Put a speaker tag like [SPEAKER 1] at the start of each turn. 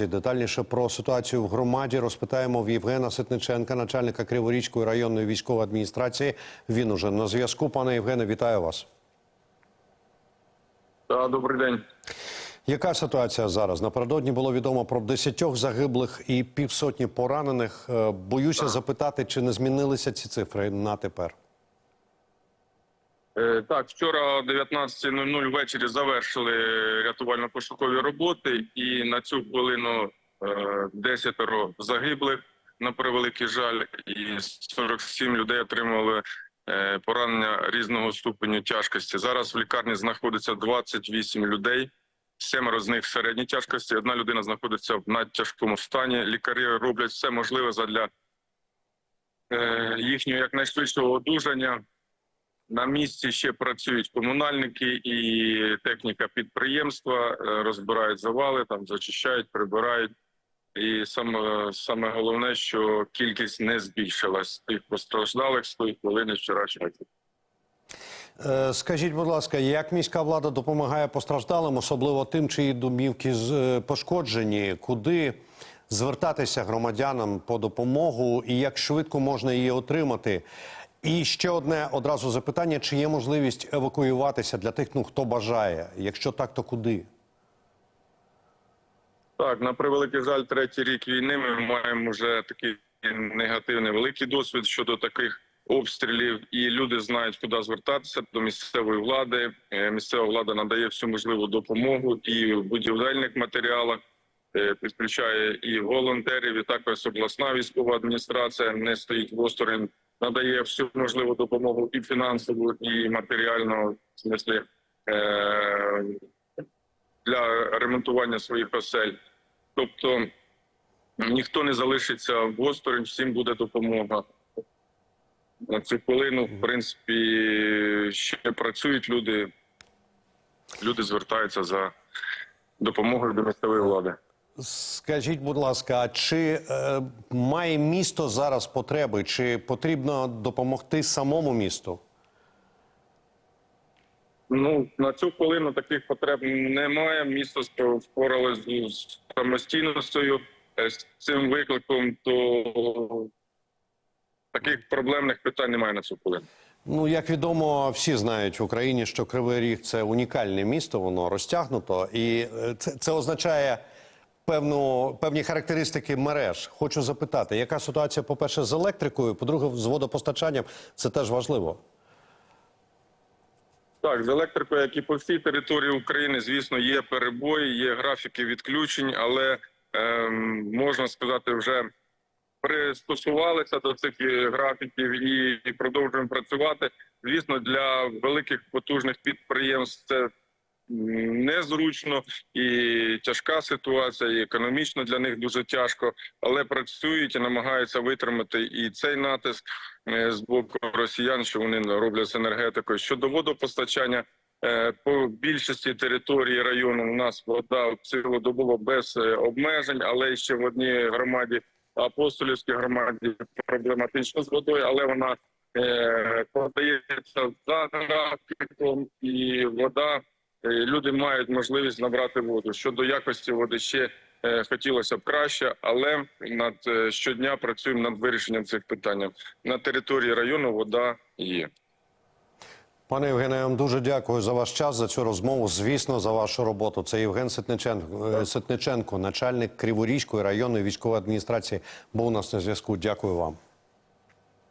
[SPEAKER 1] Детальніше про ситуацію в громаді розпитаємо в Євгена Ситниченка, начальника Криворізької районної військової адміністрації. Він уже на зв'язку. Пане Євгене, вітаю вас.
[SPEAKER 2] Так, добрий день.
[SPEAKER 1] Яка ситуація зараз? Напередодні було відомо про десятьох загиблих і півсотні поранених. Е, Боюся запитати, чи не змінилися ці цифри на тепер.
[SPEAKER 2] Е, Так, вчора о 19.00 ввечері завершили рятувально-пошукові роботи, і на цю хвилину е, десятеро загиблих на превеликий жаль, і 47 людей отримали е, поранення різного ступеню тяжкості. Зараз в лікарні знаходиться 28 людей. Семеро з них середній тяжкості. Одна людина знаходиться в надтяжкому стані. Лікарі роблять все можливе задля е, їхнього якнайшвидшого одужання. На місці ще працюють комунальники і техніка підприємства, е, розбирають завали, там зачищають, прибирають. І саме, саме головне, що кількість не збільшилась тих постраждалих з тої хвилини вчорашнього.
[SPEAKER 1] Е, Скажіть, будь ласка, як міська влада допомагає постраждалим, особливо тим, чиї домівки е, пошкоджені? Куди звертатися громадянам по допомогу і як швидко можна її отримати? І ще одне одразу запитання: чи є можливість евакуюватися для тих, ну хто бажає? Якщо так, то куди?
[SPEAKER 2] Так, на превеликий жаль, третій рік війни ми маємо вже такий негативний великий досвід щодо таких обстрілів, і люди знають, куди звертатися до місцевої влади. Е, Місцева влада надає всю можливу допомогу і в будівельних матеріалах. е, Підключає і волонтерів, і також обласна військова адміністрація не стоїть в осторонь, надає всю можливу допомогу і фінансову, і матеріальну в смислі, е, для ремонтування своїх осель. Тобто ніхто не залишиться в осторонь, всім буде допомога. На цю хвилину, в принципі, ще працюють люди. Люди звертаються за допомогою до місцевої влади.
[SPEAKER 1] Скажіть, будь ласка, а чи е, має місто зараз потреби, чи потрібно допомогти самому місту?
[SPEAKER 2] Ну на цю хвилину таких потреб немає. Місто впоралось з з самостійністю е, з цим викликом, то таких проблемних питань немає на цю хвилину.
[SPEAKER 1] Ну, як відомо, всі знають в Україні, що Кривий Ріг це унікальне місто, воно розтягнуто, і е, це, це означає певну певні характеристики мереж. Хочу запитати, яка ситуація, по-перше, з електрикою, по-друге, з водопостачанням. Це теж важливо.
[SPEAKER 2] Так, з електрикою, як і по всій території України, звісно, є перебої, є графіки відключень, але ем, можна сказати, вже пристосувалися до цих е, графіків і, і продовжуємо працювати. Звісно, для великих потужних підприємств це незручно і тяжка ситуація, і економічно для них дуже тяжко, але працюють і намагаються витримати і цей натиск е, з боку росіян, що вони роблять з енергетикою. Щодо водопостачання, е, по більшості території району у нас вода цілодобово без е, обмежень, але ще в одній громаді, апостолівській громаді, проблематично з водою, але вона е, подається за графіком, і вода люди мають можливість набрати воду. Щодо якості води ще е, хотілося б краще, але над е, щодня працюємо над вирішенням цих питань. На території району вода є.
[SPEAKER 1] Пане Євгене, я вам дуже дякую за ваш час, за цю розмову. Звісно, за вашу роботу. Це Євген Ситниченко, е, Ситниченко начальник Криворізької районної військової адміністрації, був у нас на зв'язку. Дякую вам.